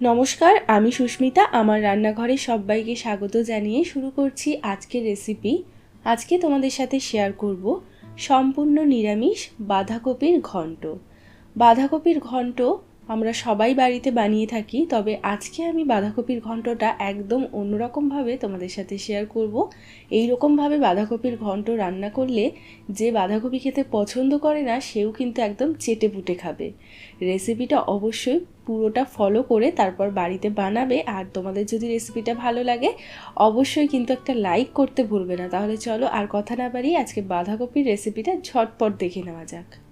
নমস্কার, আমি সুস্মিতা। আমার রান্নাঘরে সবাইকে স্বাগত জানিয়ে শুরু করছি আজকের রেসিপি আজকে তোমাদের সাথে শেয়ার করব সম্পূর্ণ নিরামিষ বাঁধাকপির ঘন্ট। বাঁধাকপির ঘন্ট আমরা সবাই বাড়িতে বানিয়ে থাকি, তবে আজকে আমি বাঁধাকপির ঘন্টটা একদম অন্যরকমভাবে তোমাদের সাথে শেয়ার করব। এই রকমভাবে বাঁধাকপির ঘন্ট রান্না করলে যে বাঁধাকপি খেতে পছন্দ করে না, সেও কিন্তু একদম চেটে পুটে খাবে। রেসিপিটা অবশ্যই পুরোটা ফলো করে তারপর বাড়িতে বানাবে, আর তোমাদের যদি রেসিপিটা ভালো লাগে, অবশ্যই কিন্তু একটা লাইক করতে ভুলবে না। তাহলে চলো আর কথা না বাড়িয়ে আজকে বাঁধাকপির রেসিপিটা ঝটপট দেখে নেওয়া যাক।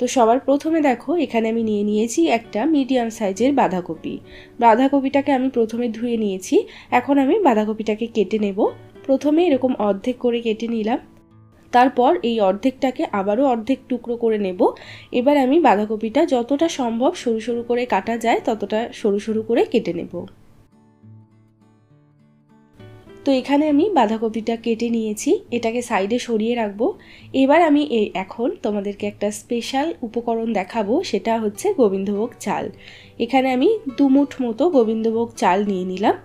তো সবার প্রথমে দেখো, এখানে আমি নিয়ে নিয়েছি একটা মিডিয়াম সাইজের বাঁধাকপি। বাঁধাকপিটাকে আমি প্রথমে ধুয়ে নিয়েছি, এখন আমি বাঁধাকপিটাকে কেটে নেব। প্রথমে এরকম অর্ধেক করে কেটে নিলাম, তারপর এই অর্ধেকটাকে আবারও অর্ধেক টুকরো করে নেব। এবার আমি বাঁধাকপিটা যতটা সম্ভব সরু সরু করে কাটা যায়, ততটা সরু সরু করে কেটে নেব। তো এখানে আমি বাঁধাকপিটা কেটে নিয়েছি, এটাকে সাইডে সরিয়ে রাখব। এবার আমি এখন তোমাদেরকে একটা স্পেশাল উপকরণ দেখাবো, সেটা হচ্ছে গোবিন্দভোগ চাল। এখানে আমি দুমুঠ মতো গোবিন্দভোগ চাল নিয়ে নিলাম।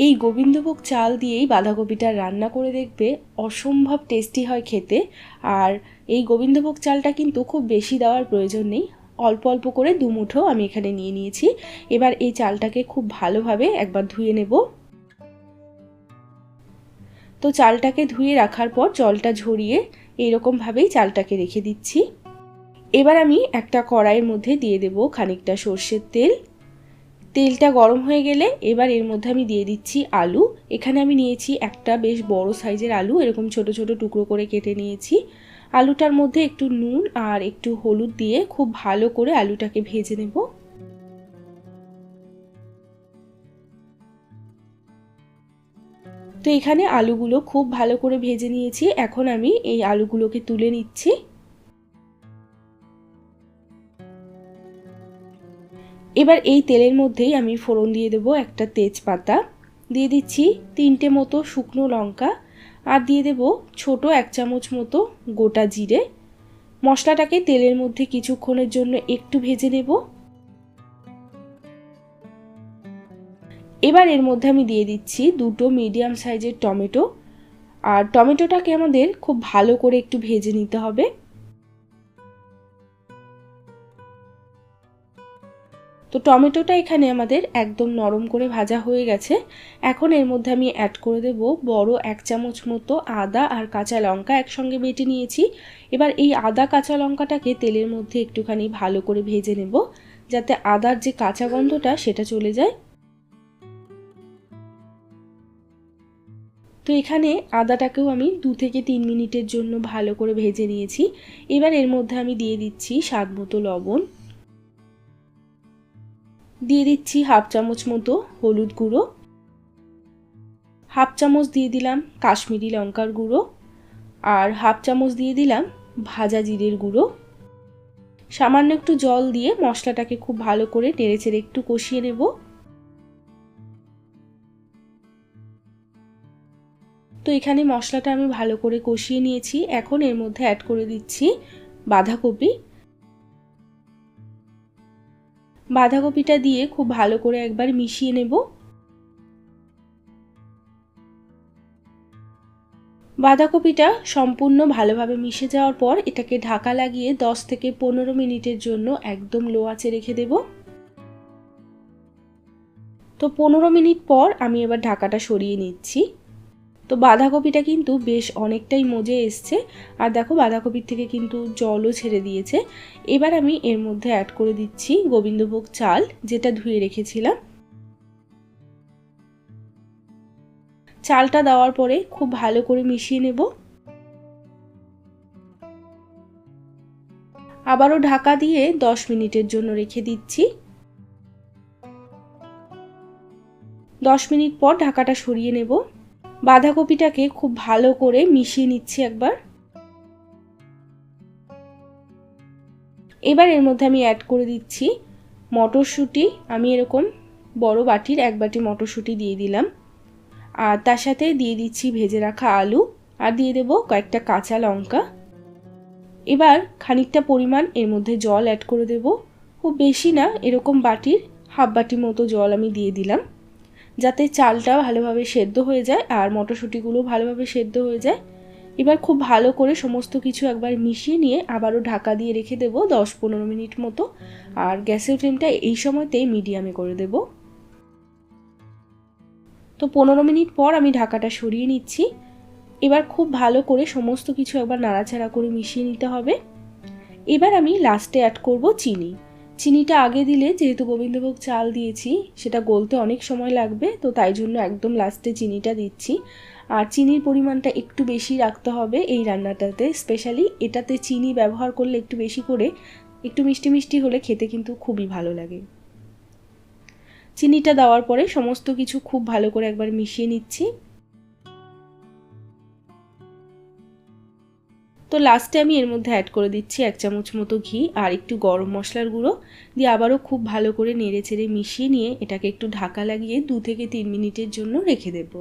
এই গোবিন্দভোগ চাল দিয়েই বাঁধাকপিটা রান্না করে দেখবে, অসম্ভব টেস্টি হয় খেতে। আর এই গোবিন্দভোগ চালটা কিন্তু খুব বেশি দেওয়ার প্রয়োজন নেই। অল্প অল্প করে দুমুঠো আমি এখানে নিয়ে নিয়েছি। এবার এই চালটাকে খুব ভালোভাবে একবার ধুয়ে নেব। তো চালটাকে ধুয়ে রাখার পর জলটা ঝরিয়ে এইরকমভাবেই চালটাকে রেখে দিচ্ছি। এবার আমি একটা কড়াইয়ের মধ্যে দিয়ে দেব খানিকটা সর্ষের তেল। তেলটা গরম হয়ে গেলে এবার এর মধ্যে আমি দিয়ে দিচ্ছি আলু। এখানে আমি নিয়েছি একটা বেশ বড় সাইজের আলু, এরকম ছোট ছোট টুকরো করে কেটে নিয়েছি। আলুটার মধ্যে একটু নুন আর একটু হলুদ দিয়ে খুব ভালো করে আলুটাকে ভেজে নেব। তো এখানে আলুগুলো খুব ভালো করে ভেজে নিয়েছি। এখন আমি এই আলুগুলোকে তুলে নিচ্ছি। এবার এই তেলের মধ্যেই আমি ফোড়ন দিয়ে দেবো একটা তেজপাতা। দিয়ে দিচ্ছি তিনটে মতো শুকনো লঙ্কা আর দিয়ে দেব ছোট এক চামচ মতো গোটা জিরে। মশলাটাকে তেলের মধ্যে কিছুক্ষণের জন্য একটু ভেজে নেব। এবার এর মধ্যে আমি দিয়ে দিচ্ছি দুটো মিডিয়াম সাইজের টমেটো। আর টমেটোটাকে আমাদের খুব ভালো করে একটু ভেজে নিতে হবে। তো টমেটোটা এখানে আমাদের একদম নরম করে ভাজা হয়ে গেছে। এখন এর মধ্যে আমি অ্যাড করে দেব বড় এক চামচ মতো আদা আর কাঁচা লঙ্কা একসঙ্গে বেটে নিয়েছি। এবার এই আদা কাঁচা লঙ্কাটাকে তেলের মধ্যে একটুখানি ভালো করে ভেজে নেব, যাতে আদার যে কাঁচা গন্ধটা সেটা চলে যায়। তো এখানে আদাটাকেও আমি দু থেকে তিন মিনিটের জন্য ভালো করে ভেজে নিয়েছি। এবার এর মধ্যে আমি দিয়ে দিচ্ছি স্বাদ মতো লবণ। দিয়ে দিচ্ছি হাফ চামচ মতো হলুদ গুঁড়ো। হাফ চামচ দিয়ে দিলাম কাশ্মীরি লঙ্কার গুঁড়ো। আর হাফ চামচ দিয়ে দিলাম ভাজা জিরের গুঁড়ো। সামান্য একটু জল দিয়ে মশলাটাকে খুব ভালো করে নেড়ে চেড়ে একটু কষিয়ে নেব। তো এখানে মশলাটা আমি ভালো করে কষিয়ে নিয়েছি। এখন এর মধ্যে অ্যাড করে দিচ্ছি বাঁধাকপি। বাঁধাকপিটা দিয়ে খুব ভালো করে একবার মিশিয়ে নেব। বাঁধাকপিটা সম্পূর্ণ ভালোভাবে মিশে যাওয়ার পর এটাকে ঢাকা লাগিয়ে 10 থেকে পনেরো মিনিটের জন্য একদম লো আঁচে রেখে দেব। তো পনেরো মিনিট পর আমি এবার ঢাকাটা সরিয়ে নিচ্ছি। তো বাঁধাকপিটা কিন্তু বেশ অনেকটাই মজে এসছে। আর দেখো বাঁধাকপির থেকে কিন্তু জলও ছেড়ে দিয়েছে। এবার আমি এর মধ্যে অ্যাড করে দিচ্ছি গোবিন্দভোগ চাল, যেটা ধুয়ে রেখেছিলাম। চালটা দেওয়ার পরে খুব ভালো করে মিশিয়ে নেব। আবারও ঢাকা দিয়ে দশ মিনিটের জন্য রেখে দিচ্ছি। দশ মিনিট পর ঢাকাটা সরিয়ে নেব। বাঁধাকপিটাকে খুব ভালো করে মিশিয়ে নিচ্ছি একবার। এবার এর মধ্যে আমি অ্যাড করে দিচ্ছি মটরশুঁটি। আমি এরকম বড় বাটির এক বাটি মটরশুঁটি দিয়ে দিলাম। আর তার সাথে দিয়ে দিচ্ছি ভেজে রাখা আলু আর দিয়ে দেব কয়েকটা কাঁচা লঙ্কা। এবার খানিকটা পরিমাণ এর মধ্যে জল অ্যাড করে দেব। খুব বেশি না, এরকম বাটির হাফ বাটি মতো জল আমি দিয়ে দিলাম। যাতে চালটা ভালোভাবে সেদ্ধ হয়ে যায় আর মটরশুঁটিগুলো ভালোভাবে সেদ্ধ হয়ে যায়। এবার খুব ভালো করে সমস্ত কিছু একবার মিশিয়ে নিয়ে আবারও ঢাকা দিয়ে রেখে দেবো দশ পনেরো মিনিট মতো। আর গ্যাসের ফ্লেমটা এই সময়তেই মিডিয়ামে করে দেব। তো পনেরো মিনিট পর আমি ঢাকাটা সরিয়ে নিচ্ছি। এবার খুব ভালো করে সমস্ত কিছু একবার নাড়াচাড়া করে মিশিয়ে নিতে হবে। এবার আমি লাস্টে অ্যাড করব চিনি। চিনিটা আগে দিলে যেহেতু গোবিন্দভোগ চাল দিয়েছি, সেটা গলতে অনেক সময় লাগবে, তো তাই জন্য একদম লাস্টে চিনিটা দিচ্ছি। আর চিনির পরিমাণটা একটু বেশি রাখতে হবে এই রান্নাটাতে, স্পেশালি এটাতে চিনি ব্যবহার করলে একটু বেশি করে, একটু মিষ্টি মিষ্টি হলে খেতে কিন্তু খুবই ভালো লাগে। চিনিটা দেওয়ার পরে সমস্ত কিছু খুব ভালো করে একবার মিশিয়ে নিচ্ছি। তো লাস্টে আমি এর মধ্যে অ্যাড করে দিচ্ছি এক চামচ মতো ঘি আর একটু গরম মশলার গুঁড়ো। দিয়ে আবারও খুব ভালো করে নেড়ে চেড়ে মিশিয়ে নিয়ে এটাকে একটু ঢাকা লাগিয়ে দু থেকে তিন মিনিটের জন্য রেখে দেব।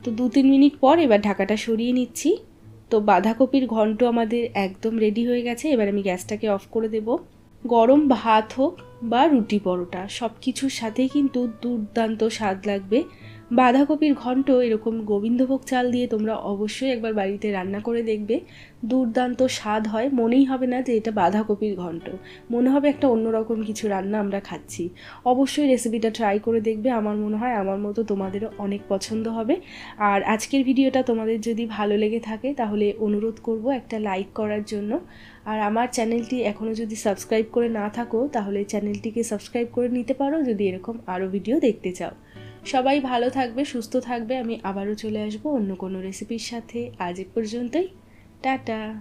তো দু তিন মিনিট পর এবার ঢাকাটা সরিয়ে নিচ্ছি। তো বাঁধাকপির ঘন্ট আমাদের একদম রেডি হয়ে গেছে। এবার আমি গ্যাসটাকে অফ করে দেব। গরম ভাত হোক বা রুটি পরোটা সব কিছুর সাথেই কিন্তু দুর্দান্ত স্বাদ লাগবে। বাঁধাকপির ঘন্ট এরকম গোবিন্দভোগ চাল দিয়ে তোমরা অবশ্যই একবার বাড়িতে রান্না করে দেখবে। দুর্দান্ত স্বাদ হয়। মনেই হবে না যে এটা বাঁধাকপির ঘন্ট। মনে হবে একটা অন্যরকম কিছু রান্না আমরা খাচ্ছি। অবশ্যই রেসিপিটা ট্রাই করে দেখবে। আমার মনে হয় আমার মতো তোমাদেরও অনেক পছন্দ হবে। আর আজকের ভিডিওটা তোমাদের যদি ভালো লেগে থাকে, তাহলে অনুরোধ করব একটা লাইক করার জন্য। আর আমার চ্যানেলটি এখনও যদি সাবস্ক্রাইব করে না থাকো, তাহলে চ্যানেলটিকে সাবস্ক্রাইব করে নিতে পারো যদি এরকম আরও ভিডিও দেখতে চাও। সবাই ভালো থাকবে, সুস্থ থাকবে। আমি আবারও চলে আসব অন্য কোনো রেসিপির সাথে। আজ এ পর্যন্তই। টাটা।